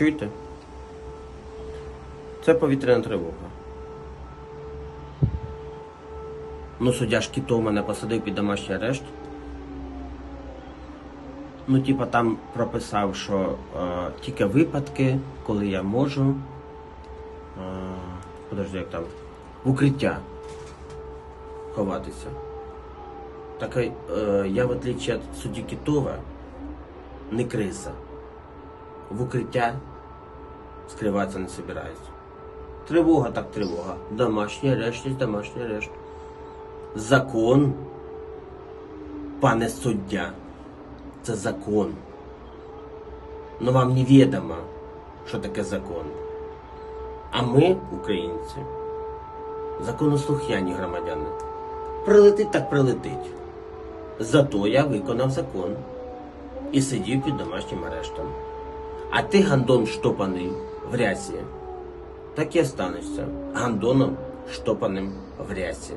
Чуєте? Це повітряна тривога. Ну, суддя ж Кіто мене посадив під домашній арешт. Ну, типа там прописав, що е, тільки випадки, коли я можу. Е, подожди, як там. В укриття ховатися. Так е, я, в отличие від судді Кітова, не криса. В укриття скриватися не собираюсь. Тривога так тривога. Домашній арешт є домашній арешт. Закон, пане суддя, це закон. Но вам невідомо, що таке закон. А ми, українці, законослухняні громадяни. Прилетить так прилетить. Зато я виконав закон і сидів під домашнім арештом. А ти, гандон штопаний в рясі, так і останешся гандоном штопаним в рясі.